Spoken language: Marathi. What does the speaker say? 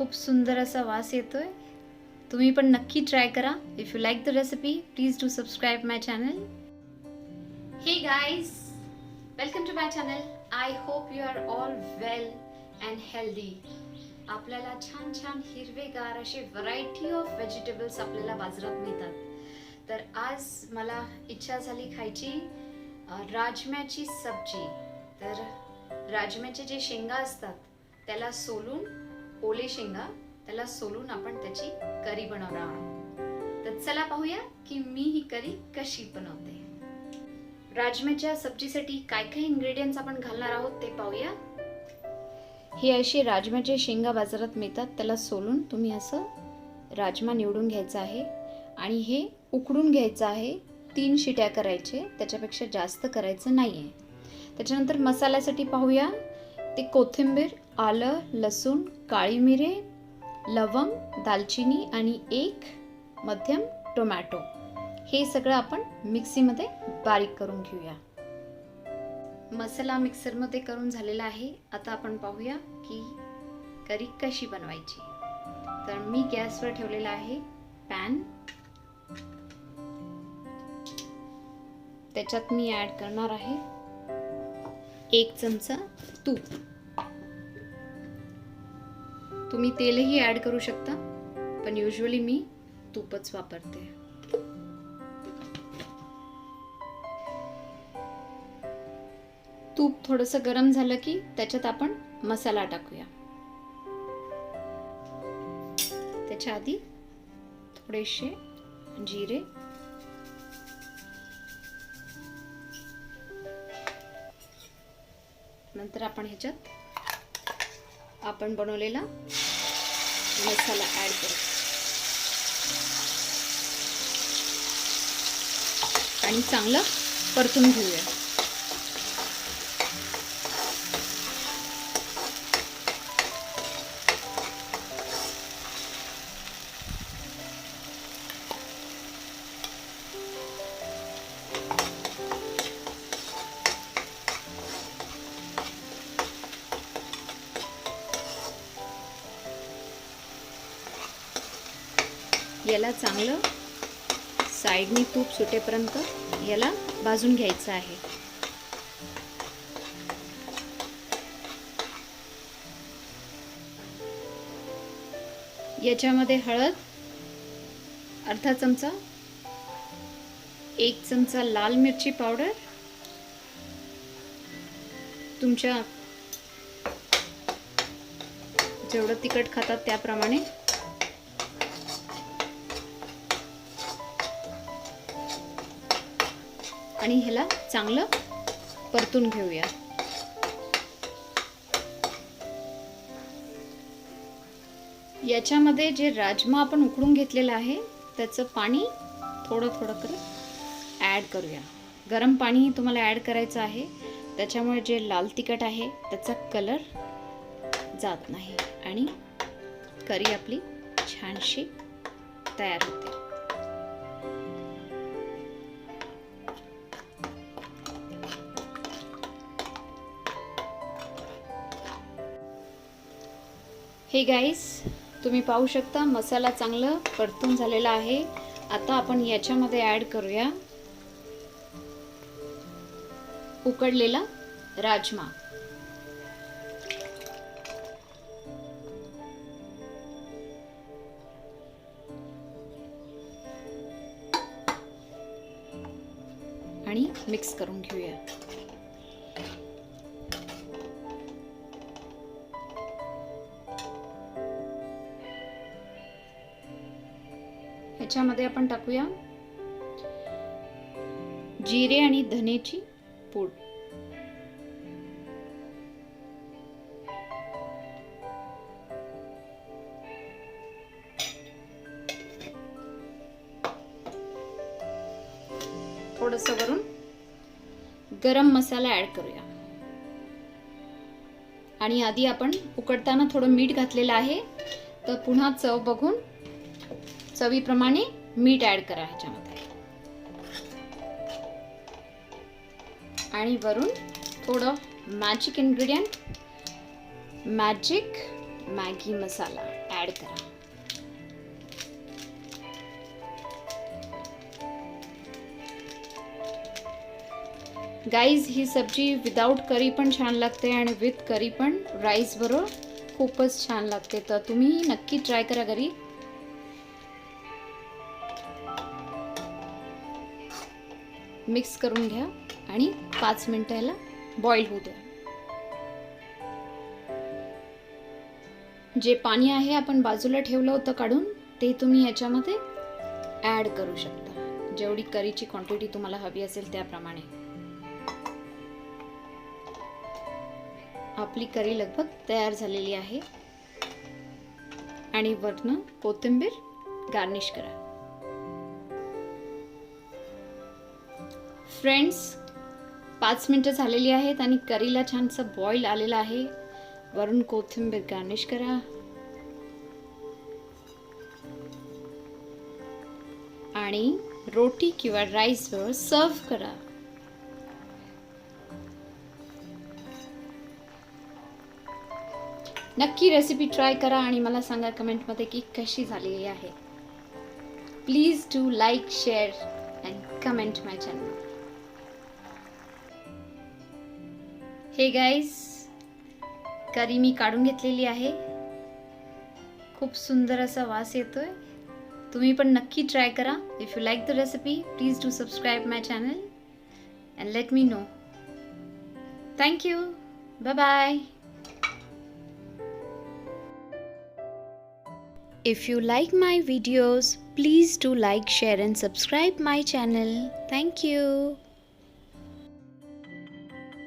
खूप सुंदर असा वास येतोय. तुम्ही पण नक्की ट्राय करा. If you like the recipe please do subscribe my channel hey guys welcome to my channel I hope you are all well and healthy आपल्याला छान छान हिरवेगार असे व्हरायटी ऑफ व्हेजिटेबल्स आपल्याला बाजारात मिळतात. तर आज मला इच्छा झाली खायची राजम्याची सब्जी. तर राजम्याचे जे शेंगा असतात त्याला सोलून ओले शेंगा त्याला सोलून आपण त्याची करी बनवणार आहोत. तर चला पाहूया की मी ही करी कशी बनवते. राजम्याच्या सब्जीसाठी काय काय इन्ग्रेडियंट्स आपण घालणार आहोत ते पाहूया. हे अशी राजम्याचे शेंगा बाजारात मिळतात त्याला सोलून तुम्ही असं राजमा निवडून घ्यायचा आहे. आणि हे उकडून घ्यायचं आहे तीन शिट्या करायचे त्याच्यापेक्षा जास्त करायचं नाही आहे त्याच्यानंतर मसाल्यासाठी पाहूया ते कोथिंबीर आलं लसूण काळी मिरे लवंग दालचिनी आणि एक मध्यम टोमॅटो. हे सगळं आपण मिक्सीमध्ये बारीक करून घेऊया. मसाला मिक्सरमध्ये करून झालेला आहे. आता आपण पाहूया की करी कशी बनवायची. तर मी गॅसवर ठेवलेला आहे पॅन. त्याच्यात मी ॲड करणार आहे एक चमचा तूप. तुम्ही तेलही ॲड करू शकता पण युजली मी तूपच वापरते. तूप थोडंसं गरम झालं की त्याच्यात आपण मसाला टाकूया. त्याच्या आधी थोडेसे जिरे. नंतर आपण ह्याच्यात आपण बनवलेला मसाला ॲड करू. आणि चांगलं परतून घेऊया. याला चांगलं साईडनी तूप सुटेपर्यंत याला भाजून घ्यायचं आहे. याच्यामध्ये हळद अर्धा चमचा एक चमचा लाल मिरची पावडर तुमच्या जेवढं तिखट खातात त्याप्रमाणे आणि ह्याला चांगलं परतून घेऊया. याच्यामध्ये जे राजमा आपण उकडून घेतलेलं आहे त्याचं पाणी थोडं थोडं करत ॲड करूया. गरम पाणी तुम्हाला ॲड करायचं आहे. त्याच्यामुळे जे लाल तिखट आहे त्याचा कलर जात नाही. आणि करी आपली छानशी तयार होते. हे गाईस तुम्ही पाहू शकता मसाला चांगलं परतून झालेला आहे. आता आपण याच्यामध्ये ॲड करूया. उकडलेला राजमा. आणि मिक्स करून घेऊया. ह्याच्यामध्ये आपण टाकूया. जिरे आणि धनेची पूड. थोडस वरून गरम मसाला ऍड करूया. आणि आधी आपण उकडताना थोडं मीठ घातलेलं आहे. तर पुन्हा चव बघून चवीप्रमाणे मीठ ऍड करा ह्याच्यामध्ये. आणि वरून थोडं magic ingredient magic Maggi masala add करा. गाईज ही सब्जी विदाऊट करी पण छान लागते आणि विथ करी पण राईस बरोबर खूपच छान लागते. तर तुम्ही नक्की ट्राय करा घरी. मिक्स करून घ्या आणि पाच मिनटं याला बॉईल होऊ द्या. जे पाणी आहे आपण बाजूला ठेवलं होतं काढून ते तुम्ही याच्यामध्ये ॲड करू शकता. जेवढी करीची क्वांटिटी तुम्हाला हवी असेल त्याप्रमाणे. आपली करी लगभग तयार झालेली आहे. आणि वरनं कोथिंबीर गार्निश करा. फ्रेंड्स पाच मिनटं झालेली आहेत आणि करीला छानसं बॉईल आलेलं आहे. वरून कोथिंबीर गार्निश करा. आणि रोटी किंवा राईसवर सर्व करा. नक्की रेसिपी ट्राय करा आणि मला सांगा कमेंटमध्ये की कशी झालेली आहे. Please do like share and comment my channel hey guys curry मी काढून घेतलेली आहे. खूप सुंदर असा वास येतोय. तुम्ही पण नक्की ट्राय करा. If you like the recipe please do subscribe my channel and let me know thank you bye bye If you like my videos, please do like, share and subscribe my channel. Thank you.